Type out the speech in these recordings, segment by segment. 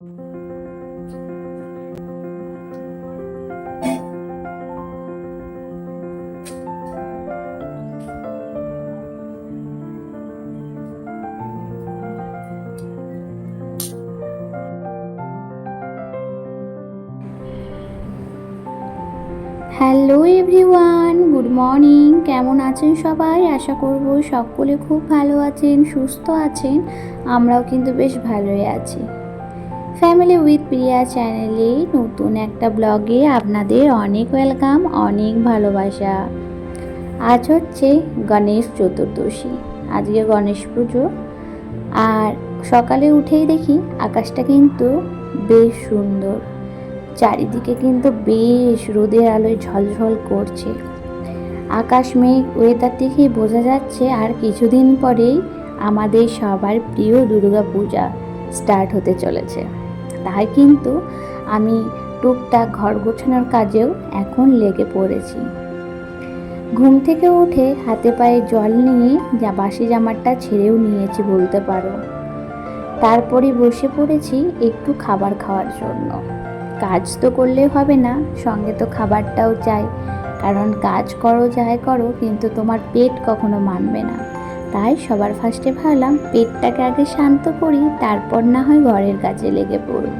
Hello everyone good morning কেমন আছেন সবাই? আশা করব সকলে খুব ভালো আছেন, সুস্থ আছেন। আমরাও কিন্তু বেশ ভালোই আছি। ফ্যামিলি উইথ প্রিয়া চ্যানেলে নতুন একটা ব্লগে আপনাদের অনেক ওয়েলকাম অনেক ভালোবাসা। আজ হচ্ছে গণেশ চতুর্দশী, আজকে গণেশ পুজো। আর সকালে উঠেই দেখি আকাশটা কিন্তু বেশ সুন্দর। চারিদিকে কিন্তু বেশ রোদের আলোয় ঝলঝল করছে। আকাশ, মেঘ ওয়েদার দেখেই বোঝা যাচ্ছে আর কিছুদিন পরেই আমাদের সবার প্রিয় দুর্গা পূজা স্টার্ট হতে চলেছে। তাই কিন্তু আমি টুকটাক ঘর গোছানোর কাজেও এখন লেগে পড়েছি। ঘুম থেকে উঠে হাতে পায়ে জল নিয়ে যা বাসি জামাটা ছেড়েও নিয়েছি বলতে পারো। তারপরে বসে পড়েছি একটু খাবার খাওয়ার জন্য। কাজ তো করলে হবে না, সঙ্গে তো খাবারটাও চাই। কারণ কাজ করো যাই করো, কিন্তু তোমার পেট কখনো মানবে না। তাই সবার ফার্স্টে ভাবলাম পেটটাকে আগে শান্ত করি, তারপর না হয় ঘরের কাজে লেগে পড়ব।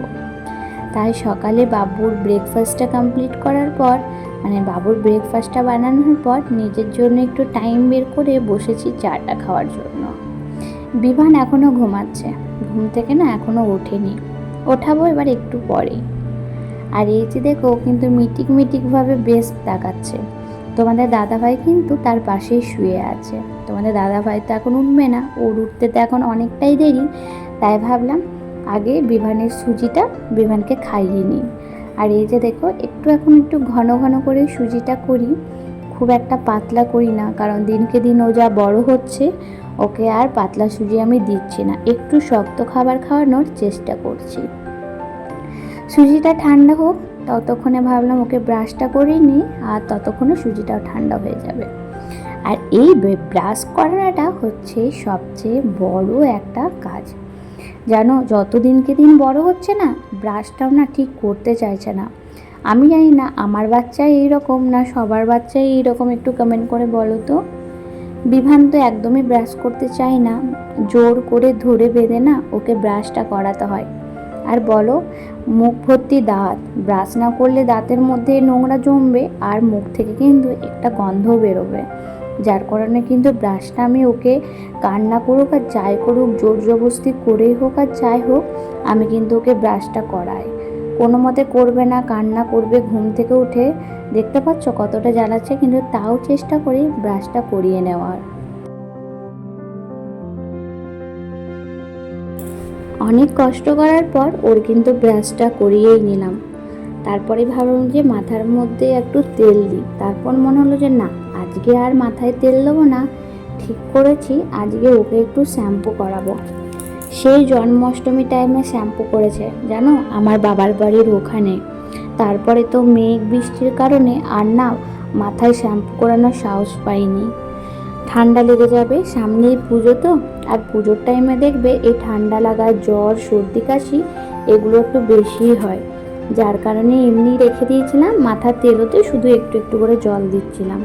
তাই সকালে বাবুর ব্রেকফাস্টটা কমপ্লিট করার পর মানে বাবুর ব্রেকফাস্টটা বানানোর পর নিজের জন্য একটু টাইম বের করে বসেছি চাটা খাওয়ার জন্য। বিমান এখনও ঘুমাচ্ছে। ঘুম থেকে না এখনও ওঠেনি। ওঠাবো এবার একটু পরেই আর এই যে দেখো কিন্তু মিটিক মিটিকভাবে বেশ তাকাচ্ছে। তোমাদের দাদাভাই কিন্তু তার পাশেই শুয়ে আছে। তোমাদের দাদাভাই তো এখন উঠবে না, ওর উঠতে তো এখন অনেকটাই দেরি। তাই ভাবলাম আগে বিভানের সুজিটা বিভানকে খাইয়ে নিই। আর এই যে দেখো, একটু এখন একটু ঘন ঘন করে সুজিটা করি, খুব একটা পাতলা করি না, কারণ দিনকে দিন ও যা বড় হচ্ছে, ওকে আর পাতলা সুজি আমি দিচ্ছি না, একটু শক্ত খাবার খাওয়ানোর চেষ্টা করছি। সুজিটা ঠান্ডা হোক, ততক্ষণে ভাবলাম ওকে ব্রাশটা করে নিই, আর ততক্ষণে সুজিটাও ঠান্ডা হয়ে যাবে। এই ব্রাশ করাটা হচ্ছে সবচেয়ে বড় একটা কাজ। জানো যত দিনকে দিন বড় হচ্ছে না, ব্রাশটাও না ঠিক করতে চাইছে না। আমি জানি না, আমার বাচ্চা এইরকম না সবার বাচ্চাই এইরকম একটু কমেন্ট করে বলো তো? বিভান তো একদমই ব্রাশ করতে চায় না, জোর করে ধরে বেঁধে না ওকে ব্রাশটা করাতে হয়। আর বলো, মুখ ভর্তি দাঁত, ব্রাশ না করলে দাঁতের মধ্যে নোংরা জমবে আর মুখ থেকে কিন্তু একটা গন্ধ বেরোবে। যার কারণে কিন্তু ব্রাশটা আমি ওকে কান্না করুক আর যাই করুক, জোর জবস্তি করেই হোক আর যাই হোক, আমি কিন্তু ওকে ব্রাশটা করাই। কোনো মতে করবে না, কান্না করবে, ঘুম থেকে উঠে দেখতে পাচ্ছ কতটা জ্বালাচ্ছে, কিন্তু তাও চেষ্টা করি ব্রাশটা করিয়ে নেওয়ার। অনেক কষ্ট করার পর ওর কিন্তু ব্রাশটা করিয়েই নিলাম। তারপরে ভাবলাম যে মাথার মধ্যে একটু তেল দিই। তারপর মনে হলো যে না আজকে আর মাথায় তেল দেবো না। ঠিক করেছি, আজকে ওকে একটু শ্যাম্পু করাবো। সেই জন্মাষ্টমী টাইমে শ্যাম্পু করেছে, জানো? আমার বাবার বাড়ির ওখানে। তারপরে তো মেঘ বৃষ্টির কারণে আর না মাথায় শ্যাম্পু করানোর সাহস পাইনি। ঠান্ডা লেগে যাবে, সামনেই পুজো তো। আর পুজোর টাইমে দেখবে এই ঠান্ডা লাগা জ্বর, সর্দি, কাশি, এগুলো একটু বেশিই হয়। যার কারণে এমনি রেখে দিয়েছিলাম, মাথার তেলোতে শুধু একটু একটু করে জল দিচ্ছিলাম।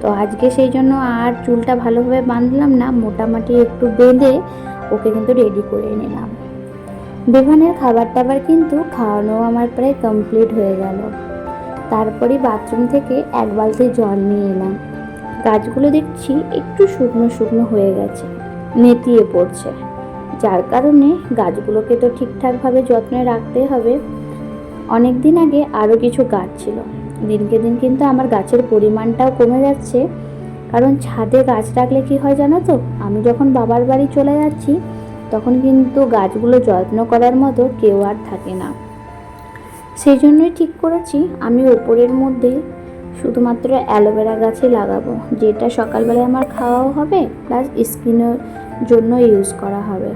তো আজকে সেই জন্য আর চুলটা ভালোভাবে বাঁধলাম না, মোটামুটি একটু বেঁধে ওকে কিন্তু রেডি করে নিলাম। বিভানের খাবার টাবার কিন্তু খাওয়ানো আমার প্রায় কমপ্লিট হয়ে গেল। তারপরে বাথরুম থেকে এক বালতি জল নিয়ে এলাম। গাছগুলো দেখছি একটু শুকনো শুকনো হয়ে গেছে, নেতিয়ে পড়ছে। যার কারণে গাছগুলোকে তো ঠিকঠাকভাবে যত্নে রাখতে হবে। অনেক দিন আগে আরও কিছু গাছ ছিল। দিনকে দিন কিন্তু আমার গাছের পরিমাণটাও কমে যাচ্ছে। কারণ ছাদে গাছ রাখলে কি হয় জানো তো? আমি যখন বাবার বাড়ি চলে যাচ্ছি, তখন কিন্তু গাছগুলো যত্ন করার মতো কেউ আর থাকে না। সেই জন্যই ঠিক করেছি, আমি ওপরের মধ্যে শুধুমাত্র অ্যালোভেরা গাছই লাগাবো। যেটা সকালবেলায় আমার খাওয়াও হবে, প্লাস স্কিনের জন্য ইউজ করা হবে।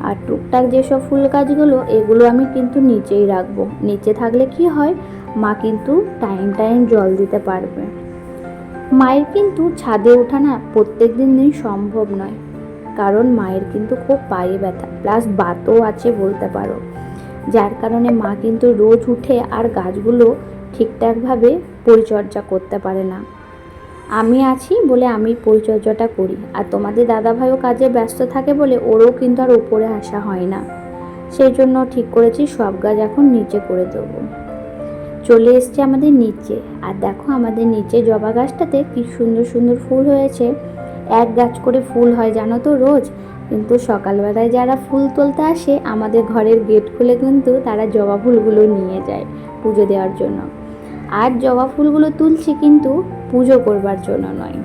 আর টুকটাক যেসব ফুল গাছগুলো, এগুলো আমি কিন্তু নিচেই রাখব। নিচে থাকলে কি হয়? মা কিন্তু টাইম টাইম জল দিতে পারবে। মায়ের কিন্তু ছাদে ওঠা না প্রত্যেক দিন দিন সম্ভব নয়। কারণ মায়ের কিন্তু খুব পায়ে ব্যথা। প্লাস বাতও আছে বলতে পারো। যার কারণে মা কিন্তু রোজ উঠে আর গাছগুলো ঠিকঠাকভাবে পরিচর্যা করতে পারে না। আমি আছি বলে আমি পরিচর্যাটা করি। আর তোমাদের দাদাভাইও কাজে ব্যস্ত থাকে বলে ওরও কিন্তু আর উপরে আসা হয় না। সেই জন্য ঠিক করেছি, সব গাছ এখন নিচে করে দেবো। চলে এসছে আমাদের নিচে। আর দেখো আমাদের নিচে জবা গাছটাতে কি সুন্দর সুন্দর ফুল হয়েছে। এক গাছ করে ফুল হয় জানো তো রোজ? কিন্তু সকালবেলায় যারা ফুল তুলতে আসে, আমাদের ঘরের গেট খুলে কিন্তু তারা জবা ফুলগুলো নিয়ে যায় পুজো দেওয়ার জন্য। আর জবা ফুলগুলো তুলছি কিন্তু পুজো করবার জন্য নয়,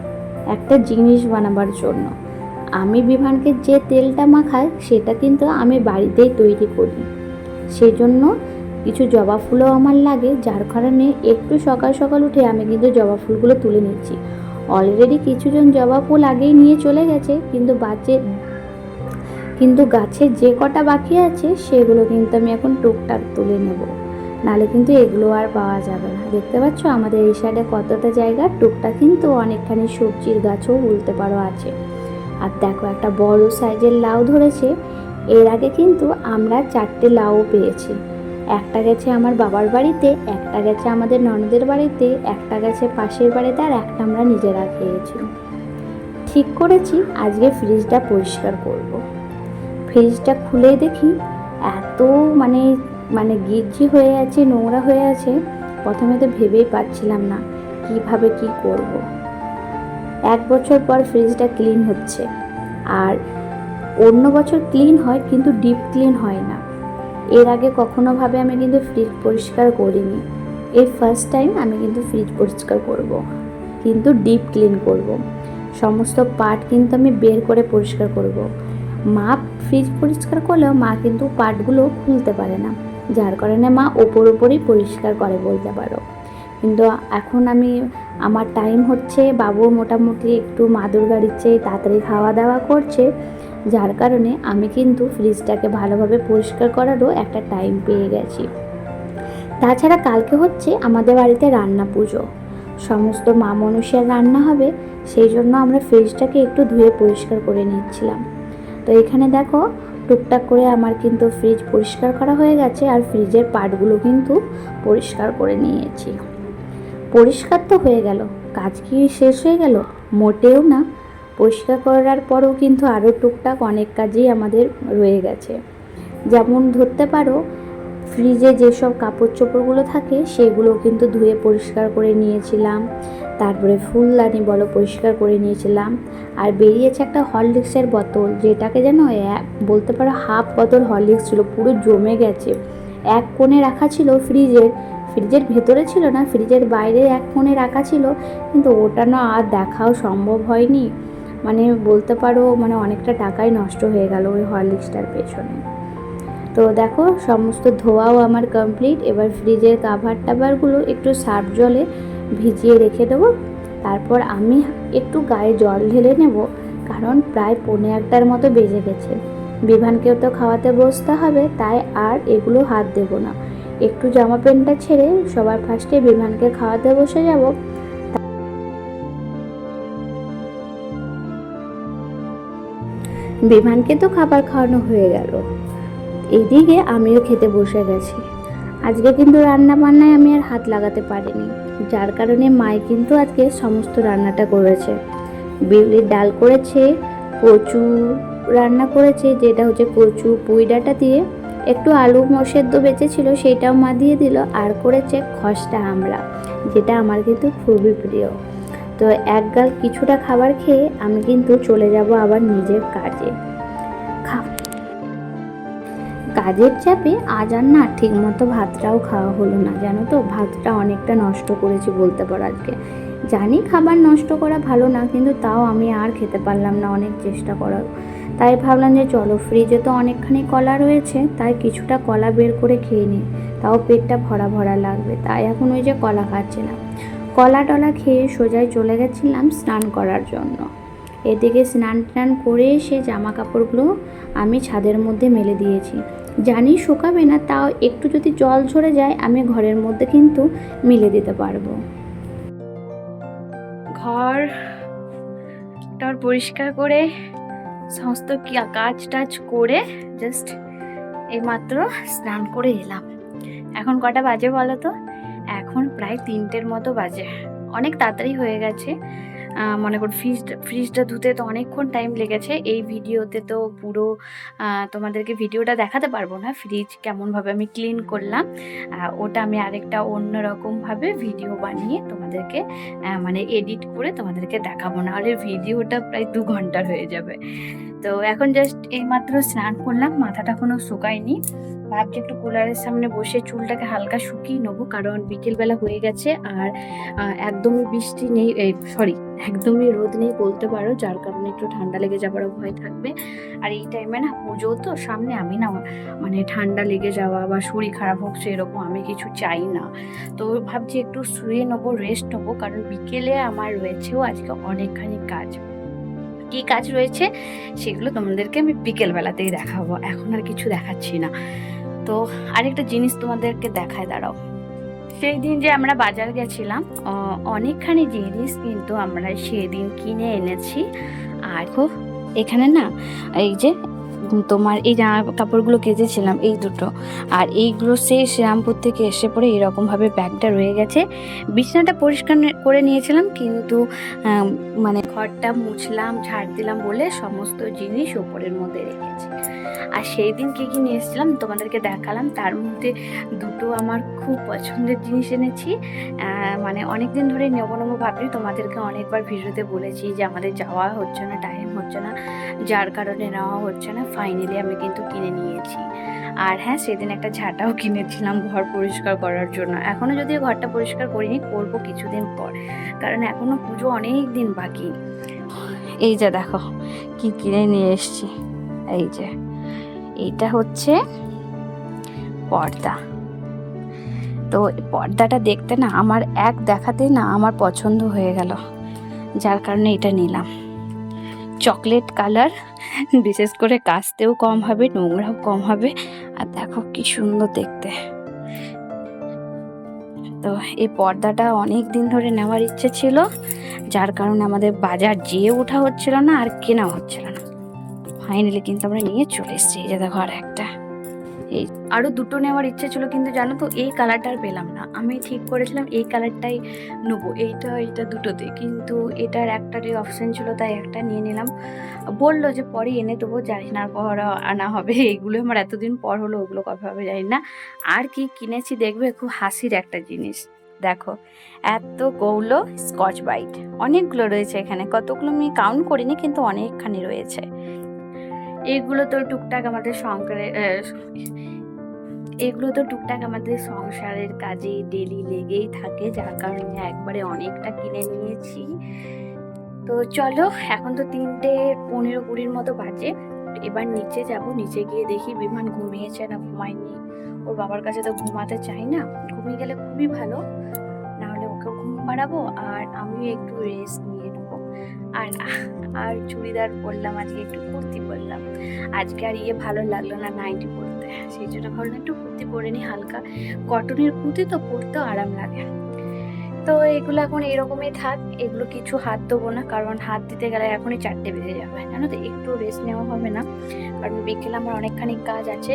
একটা জিনিস বানাবার জন্য। আমি বিভানকে যে তেলটা মাখাই, সেটা কিন্তু আমি বাড়িতেই তৈরি করি। সেই জন্য কিছু জবা ফুলও আমার লাগে, যার কারণে একটু সকাল সকাল উঠে আমি কিন্তু জবা ফুলগুলো তুলে নিচ্ছি। অলরেডি কিছুজন জবা ফুল আগেই নিয়ে চলে গেছে, কিন্তু বাজে কিন্তু গাছে যে কটা বাকি আছে, সেগুলো কিন্তু আমি এখন টুকটাক তুলে নেব। নালে কিন্তু এগুলো আর পাওয়া যাবে না। দেখতে পাচ্ছ, আমাদের এই সাইডে কতটা জায়গা টুকটা কিন্তু অনেকখানি সবজির গাছও বলতে পারো আছে। আর দেখো, একটা বড় সাইজের লাউ ধরেছে। এর আগে কিন্তু আমরা চারটে লাউ পেয়েছি। একটা গেছে আমার বাবার বাড়িতে, একটা গেছে আমাদের ননদের বাড়িতে, একটা গেছে পাশের বাড়িতে আর একটা আমরা নিজেরা খেয়েছি ঠিক করেছি, আজকে ফ্রিজটা পরিষ্কার করব। ফ্রিজটা খুলে দেখি, এত মানে মানে গিজি হয়ে আছে, নোংরা হয়ে আছে, প্রথমে তো ভেবেই পাচ্ছিলাম না কীভাবে কি করব। এক বছর পর ফ্রিজটা ক্লিন হচ্ছে আর অন্য বছর ক্লিন হয়, কিন্তু ডিপ ক্লিন হয় না এর আগে কখনোভাবে আমি কিন্তু ফ্রিজ পরিষ্কার করিনি এই ফার্স্ট টাইম আমি কিন্তু ফ্রিজ পরিষ্কার করব। কিন্তু ডিপ ক্লিন করব। সমস্ত পার্ট কিন্তু আমি বের করে পরিষ্কার করব। মা ফ্রিজ পরিষ্কার করলেও মা কিন্তু পার্টগুলো খুলতে পারে না যার কারণে মা ওপর ওপরই পরিষ্কার করে বলতে পারো কিন্তু এখন আমি, আমার টাইম হচ্ছে, বাবু মোটামুটি একটু মাদুর গাড়ির চেয়ে তাড়াতাড়ি খাওয়া দাওয়া করছে যার কারণে আমি কিন্তু ফ্রিজটাকে ভালোভাবে পরিষ্কার করারও একটা টাইম পেয়ে গেছি। তাছাড়া কালকে হচ্ছে আমাদের বাড়িতে রান্না পুজো। সমস্ত মা মনুষ্যের রান্না হবে, সেই জন্য আমরা ফ্রিজটাকে একটু ধুয়ে পরিষ্কার করে নিচ্ছিলাম। তো এখানে দেখো, টুকটাক করে আমার কিন্তু ফ্রিজ পরিষ্কার করা হয়ে গেছে আর ফ্রিজের পার্টগুলো কিন্তু পরিষ্কার করে নিয়েছি। পরিষ্কার তো হয়ে গেল, কাজ কি শেষ হয়ে গেল? মোটেও না। পরিষ্কার করার পরও কিন্তু আরও টুকটাক অনেক কাজই আমাদের রয়ে গেছে। যেমন ধরতে পারো, ফ্রিজে যেসব কাপড় চোপড়গুলো থাকে, সেগুলো কিন্তু ধুয়ে পরিষ্কার করে নিয়েছিলাম। তারপরে ফুলদানি বলো পরিষ্কার করে নিয়েছিলাম। আর বেরিয়েছে একটা হরলিক্সের বোতল, যেটাকে যেন বলতে পারো হাফ বোতল হরলিক্স ছিল, পুরো জমে গেছে। এক কোণে রাখা ছিল ফ্রিজের ফ্রিজের ভেতরে ছিল না, ফ্রিজের বাইরে এক কোণে রাখা ছিল, কিন্তু ওটা না আর দেখাও সম্ভব হয়নি। মানে বলতে পারো মানে অনেকটা টাকাই নষ্ট হয়ে গেল ওই হরলিক্সটার পেছনে। তো দেখো, সমস্ত ধোয়াও আমার কমপ্লিট এবার ফ্রিজের কাভার টাভারগুলো একটু সার্ফ জলে ভিজিয়ে রেখে দেবো। তারপর আমি একটু গায়ে জল ঢেলে নেব, কারণ প্রায় পৌনে একটার মতো বেজে গেছে। বিভানকেও তো খাওয়াতে বসতে হবে, তাই আর এগুলো হাত দেব না। একটু জামা প্যান্টটা ছেড়ে সবার ফার্স্টে বিমানকে খাওয়াতে বসে যাব। বিমানকে তো খাবার খাওয়ানো হয়ে গেল। এইদিকে আমিও খেতে বসে গেছি। আজকে কিন্তু রান্না বান্নায় আমি আর হাত লাগাতে পারিনি। যার কারণে মাই কিন্তু আজকে সমস্ত রান্নাটা করেছে। বিউলির ডাল করেছে, কচু রান্না করেছে, যেটা হচ্ছে কচু পুঁই ডাঁটা দিয়ে একটু আলু মসেদ্দ বেঁচেছিল, সেটাও মা দিয়ে দিল। আর করেছে খসটা আমরা, যেটা আমার কিন্তু খুবই প্রিয়। তো এক গাল কিছুটা খাবার খেয়ে আমি কিন্তু চলে যাব আবার নিজের কাজে। কাজের চাপে আজ আর না ঠিক মতো ভাতটাও খাওয়া হলো না, জানো তো? ভাতটা অনেকটা নষ্ট করেছি বলতে পারো আজকে। জানি খাবার নষ্ট করা ভালো না, কিন্তু তাও আমি আর খেতে পারলাম না অনেক চেষ্টা করার। তাই ভাবলাম যে চলো, ফ্রিজে তো অনেকখানি কলা রয়েছে, তাই কিছুটা কলা বের করে খেয়ে নিই। তাও পেটটা ভরা ভরা লাগবে, তাই এখন ওই যে কলা খাচ্ছিলাম। কলা টলা খেয়ে সোজাই চলে গেছিলাম স্নান করার জন্য। এদিকে স্নান টান করে সে জামা কাপড়গুলো আমি ছাদের মধ্যে মেলে দিয়েছি। জানি শুকাবে না, তাও একটু যদি জল ঝরে যায়, আমি ঘরের মধ্যে কিন্তু মিলে দিতে পারব। ঘর টর পরিষ্কার করে, সমস্ত কাজ টাজ করে জাস্ট এইমাত্র স্নান করে এলাম। এখন কটা বাজে বলো তো? এখন প্রায় তিনটের মতো বাজে। অনেক তাড়াতাড়ি হয়ে গেছে। মনে করো ফ্রিজ ফ্রিজটা ধুতে তো অনেকক্ষণ টাইম লেগেছে, এই ভিডিওতে তো পুরো তোমাদেরকে ভিডিওটা দেখাতে পারব না। ফ্রিজ কেমনভাবে আমি ক্লিন করলাম ওটা আমি আরেকটা অন্য রকমভাবে ভিডিও বানিয়ে তোমাদেরকে মানে এডিট করে তোমাদেরকে দেখাবো না হলে ভিডিওটা প্রায় দু ঘণ্টার হয়ে যাবে। তো এখন জাস্ট এইমাত্র স্নান করলাম, মাথাটা কোনো শুকায়নি। ভাবছি একটু কুলারের সামনে বসে চুলটাকে হালকা শুকিয়ে নেব, কারণ বিকেলবেলা হয়ে গেছে আর একদমই বৃষ্টি নেই সরি একদমই রোদ নেই, বলতে পারো, যার কারণে একটু ঠান্ডা লেগে যাবারও ভয় থাকবে। আর এই টাইমে না, পুজো তো সামনে আমি না মানে ঠান্ডা লেগে যাওয়া বা শরীর খারাপ হোক, সেরকম আমি কিছু চাই না। তো ভাবছি একটু শুয়ে নেব রেস্ট নেব, কারণ বিকেলে আমার রয়েছেও আজকে অনেকখানি কাজ। কি কাজ রয়েছে, সেগুলো তোমাদেরকে আমি বিকেলবেলাতেই দেখাবো। এখন আর কিছু দেখাচ্ছি না। তো আরেকটা জিনিস তোমাদেরকে দেখায়, দাঁড়াও। সেই দিন যে আমরা বাজার গেছিলাম অনেকখানি জিনিস কিন্তু আমরা সেদিন কিনে এনেছি। আর এখানে না, এই যে তোমার এই জামা কাপড়গুলো কেজেছিলাম এই দুটো। আর এইগুলো সেই শ্রীরামপুর থেকে এসে পরে এরকমভাবে ব্যাগটা রয়ে গেছে। বিছানাটা পরিষ্কার করে নিয়েছিলাম, কিন্তু মানে ঘরটা মুছলাম, ঝাড় দিলাম বলে সমস্ত জিনিস ওপরের মধ্যে রেখেছি। আর সেই দিন কী কী নিয়ে এসেছিলাম, তোমাদেরকে দেখালাম। তার মধ্যে দুটো আমার খুব পছন্দের জিনিস এনেছি। মানে অনেক দিন ধরে নেব নেব ভাবছি তোমাদেরকে অনেকবার ভিডিওতে বলেছি যে আমাদের যাওয়া হচ্ছে না টাইম হচ্ছে না, যার কারণে নেওয়া হচ্ছে না ফাইনালি আমি কিন্তু কিনে নিয়েছি। আর হ্যাঁ সেদিন একটা ঝাঁটাও কিনেছিলাম ঘর পরিষ্কার করার জন্য। এখনও যদিও ঘরটা পরিষ্কার করিনি, করব কিছুদিন পর, কারণ এখনও পুজো অনেক দিন বাকি। এই যে দেখো, কি কিনে নিয়ে এসছি। এই যে, এইটা হচ্ছে পর্দা। তো পর্দাটা দেখতে না আমার এক দেখাতেই না আমার পছন্দ হয়ে গেল। যার কারণে এটা নিলাম। চকলেট কালার, বিশেষ করে কাচতেও কম হবে, নোংরাও কম হবে। আর দেখো কি সুন্দর দেখতে। তো এই পর্দাটা অনেক দিন ধরে নেওয়ার ইচ্ছে ছিল, যার কারণে আমাদের বাজার যেয়ে ওঠা হচ্ছিল না আর কেনা হচ্ছিল না। ফাইনালি কিন্তু আমরা নিয়ে চলে এসেছি, এই যে দেখো আর একটা এই আরও দুটো নেওয়ার ইচ্ছে ছিল, কিন্তু জানো তো, এই কালারটা আর পেলাম না। আমি ঠিক করেছিলাম এই কালারটাই নেব, এইটা এইটা দুটোতে কিন্তু এটার একটারই অপশান ছিল, তাই একটা নিয়ে নিলাম। বলল যে, পরে এনে দেবো, জানি না পর আনা হবে। এইগুলো আমার এতদিন পর হলো, ওগুলো কবে হবে জানি না। আর কি কিনেছি দেখবে, খুব হাসির একটা জিনিস। দেখো, এত গৌলো স্কচ বাইট। অনেকগুলো রয়েছে এখানে, কতগুলো আমি কাউন্ট করিনি, কিন্তু অনেকখানি রয়েছে। এগুলো তো টুকটাক আমাদের সংসারে এগুলো তো টুকটাক আমাদের সংসারের কাজে ডেলি লেগেই থাকে, যার কারণে একবারে অনেকটা কিনে নিয়েছি। তো চলো, এখন তো তিনটে পনেরো কুড়ির মতো বাজে। এবার নিচে যাব, নিচে গিয়ে দেখি বিমান ঘুমিয়েছে না ঘুমায়নি। ওর বাবার কাছে তো ঘুমাতে চাই না, ঘুমিয়ে গেলে খুবই ভালো। না হলে ওকে ঘুম পাড়াবো, আর আমিও একটু রেস্ট নিয়ে আর আর চুড়িদার পরলাম, আজকে একটু কুর্তি পরলাম। আজকে আর ইয়ে ভালো লাগল না নাইটি পরতে। সেই জন্য ভাবলাম একটু কুর্তি পরে নি হালকা কটনের কুর্তি তো পরতেও আরাম লাগে। তো এগুলো এখন এরকমই থাক, এগুলো কিছু হাত দেবো না, কারণ হাত দিতে গেলে এখনই চারটে বেজে যাবে। জানো তো, একটু রেস্ট নেওয়া হবে না, কারণ বিকেলে আমার অনেকখানি কাজ আছে।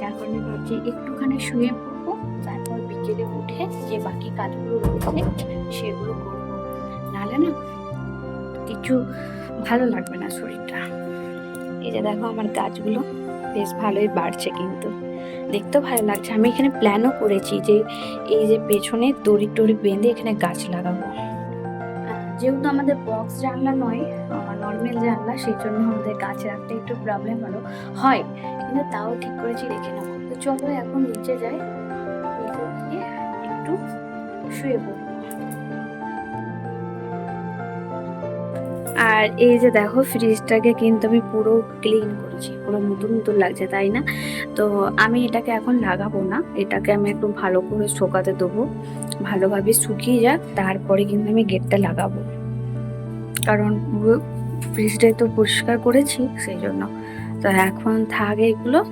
যার কারণে ভাবছি একটুখানি শুয়ে পড়ব, তারপর বিকেলে উঠে যে বাকি কাজগুলো রয়েছে সেগুলো করব। নাহলে না কিছু ভালো লাগবে না শরীরটা। এই যে দেখো আমার গাছগুলো, বেশ ভালোই বাড়ছে কিন্তু। দেখতেও ভালো লাগছে। আমি এখানে প্ল্যানও করেছি যে এই যে পেছনে দড়ি টড়ি বেঁধে এখানে গাছ লাগাবো। যেহেতু আমাদের বক্স জানলা নয় নর্মাল জানলা, সেই জন্য আমাদের গাছ রাখতে একটু প্রবলেম হলো। হয়, কিন্তু তাও ঠিক করেছি রেখে নেব। তো চলো এখন নিচে যাই একটু শুয়ে পড়ব আর এই যে দেখো ফ্রিজটাকে কিন্তু আমি পুরো ক্লিন করেছি, পুরো নতুন নতুন লাগছে, তাই না? তো আমি এটাকে এখন লাগাবো না, এটাকে আমি একটু ভালো করে শুকাতে দেবো, ভালোভাবে শুকিয়ে যাক, তারপরে কিন্তু আমি গেটটা লাগাবো। কারণ পুরো ফ্রিজটাই তো পরিষ্কার করেছি, সেই জন্য। তো এখন থাকে এগুলো।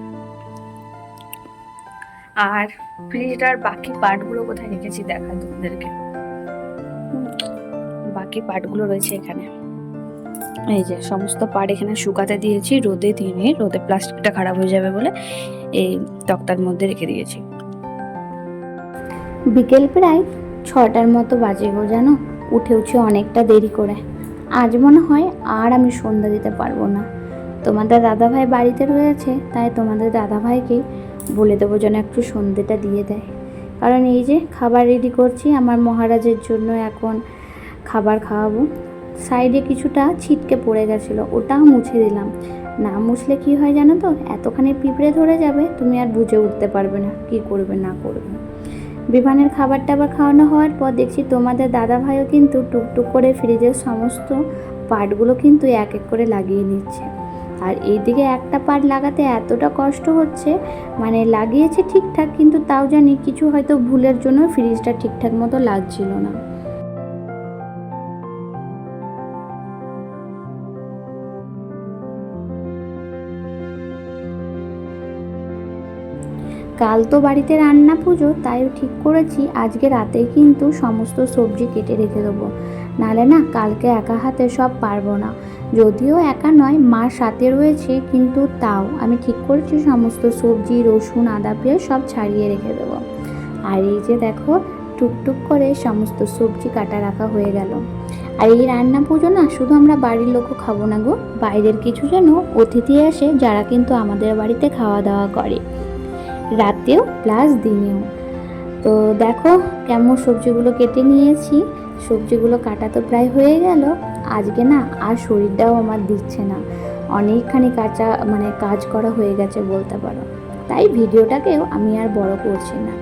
আর ফ্রিজটার বাকি পার্টগুলো কোথায় রেখেছি দেখা তোমাদেরকে। বাকি পার্টগুলো রয়েছে এখানে। এই যে, সমস্ত পার্ট এখানে শুকাতে দিয়েছি, রোদে দিনে রোদে প্লাস্টিকটা খারাপ হয়ে যাবে বলে এই তক্তার মধ্যে রেখে দিয়েছি। বিকেল প্রায় ছটার মতো বাজে গো জানো? উঠে উঠে অনেকটা দেরি করে। আজ মনে হয় আর আমি সন্ধ্যা দিতে পারব না। তোমাদের দাদাভাই বাড়িতে রয়েছে, তাই তোমাদের দাদাভাইকেই বলে দেবো যেন একটু সন্ধ্যেটা দিয়ে দেয়। কারণ এই যে, খাবার রেডি করছি আমার মহারাজের জন্য, এখন খাবার খাওয়াবো। সাইডে কিছুটা ছিটকে পড়ে গেছিল, ওটাও মুছে দিলাম। না মুছলে কি হয় জানো তো? এতখানি পিঁপড়ে ধরে যাবে, তুমি আর বুঝে উঠতে পারবে না, কি করবে না করবে। বিমানের খাবার টাবার খাওয়ানো হওয়ার পর দেখছি তোমাদের দাদা ভাইও কিন্তু টুকটুক করে ফ্রিজের সমস্ত পার্টগুলো কিন্তু এক এক করে লাগিয়ে নিচ্ছে। আর এইদিকে একটা পার্ট লাগাতে এতটা কষ্ট হচ্ছে মানে লাগিয়েছে ঠিকঠাক, কিন্তু তাও জানি কিছু হয়তো ভুলের জন্য ফ্রিজটা ঠিকঠাক মতো লাগছিল না। কাল তো বাড়িতে রান্না পুজো তাই ঠিক করেছি, আজকে রাতে কিন্তু সমস্ত সবজি কেটে রেখে দেবো। নালে না, কালকে একা হাতে সব পারব না। যদিও একা নয় মার সাথে রয়েছে, কিন্তু তাও আমি ঠিক করেছি সমস্ত সবজি, রসুন, আদা, পেঁয়াজ সব ছাড়িয়ে রেখে দেবো। আর এই যে দেখো, টুকটুক করে সমস্ত সবজি কাটা রাখা হয়ে গেল। আর এই রান্না পুজো না, শুধু আমরা বাড়ির লোকও খাব না গো। বাইরের কিছু যেন অতিথি আসে, যারা কিন্তু আমাদের বাড়িতে খাওয়া দাওয়া করে। রাতেও প্লাস দিনেও। তো দেখো কেমন সবজিগুলো কেটে নিয়েছি। সবজিগুলো কাটা তো প্রায় হয়ে গেল। আজকে না আর শরীরটাও আমার দিচ্ছে না। অনেকখানি কাঁচা মানে কাজ করা হয়ে গেছে বলতে পারো। তাই ভিডিওটাকেও আমি আর বড় করছি না।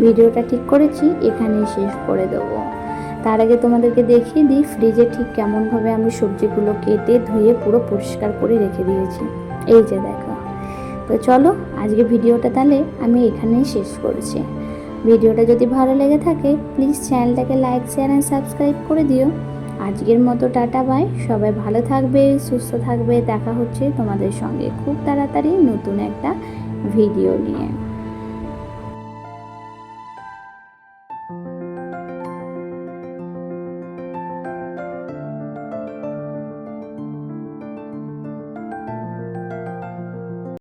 ভিডিওটা ঠিক করেছি, এখানেই শেষ করে দেবো। তার আগে তোমাদেরকে দেখিয়ে দিই, ফ্রিজে ঠিক কেমনভাবে আমি সবজিগুলো কেটে ধুয়ে পুরো পরিষ্কার করে রেখে দিয়েছি। এই যে দেখো। তো চলো, আজকে ভিডিওটা তাহলে আমি এখানেই শেষ করছি। ভিডিওটা যদি ভালো লেগে থাকে প্লিজ চ্যানেলটাকে লাইক শেয়ার অ্যান্ড সাবস্ক্রাইব করে দিও। আজকের মতো টাটা বাই সবাই ভালো থাকবে, সুস্থ থাকবে। দেখা হচ্ছে তোমাদের সঙ্গে খুব তাড়াতাড়ি নতুন একটা ভিডিও নিয়ে।